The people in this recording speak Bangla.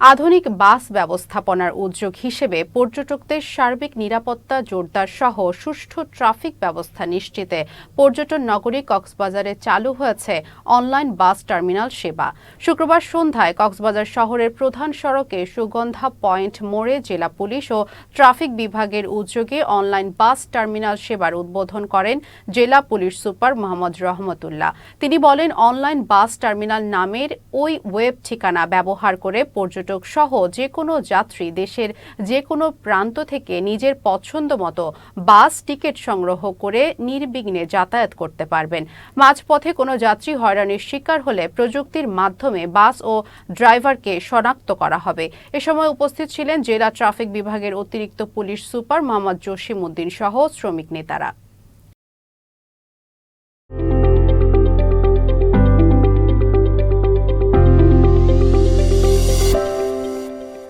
আধুনিক বাস ব্যবস্থাপনার উদ্যোগ হিসেবে পর্যটকদের সার্বিক নিরাপত্তা, জোরদার সহ সুষ্ঠু ট্রাফিক ব্যবস্থা নিশ্চিতে পর্যটন নগরী কক্সবাজারে চালু হয়েছে অনলাইন বাস টার্মিনাল সেবা। শুক্রবার সন্ধ্যায় কক্সবাজার শহরের প্রধান সড়কে সুগন্ধা পয়েন্ট মোড়ে জেলা পুলিশ ও ট্রাফিক বিভাগের উদ্যোগে অনলাইন বাস টার্মিনাল সেবার উদ্বোধন করেন জেলা পুলিশ সুপার মোহাম্মদ রহমতুল্লাহ। তিনি বলেন, অনলাইন বাস টার্মিনাল নামের ওই ওয়েব ঠিকানা ব্যবহার করে পর্যটক সহ যে কোনো যাত্রী দেশের যে কোনো প্রান্ত থেকে নিজের পছন্দ মতো বাস টিকিট সংগ্রহ করে নির্বিঘ্নে যাতায়াত করতে পারবেন। মাঝপথে কোনো যাত্রী হয়রানির শিকার হলে প্রযুক্তির মাধ্যমে বাস ও ড্রাইভারকে শনাক্ত করা হবে। এ সময় উপস্থিত ছিলেন জেলা ট্রাফিক বিভাগের অতিরিক্ত পুলিশ সুপার মোহাম্মদ জসিম উদ্দিন সহ শ্রমিক নেতারা।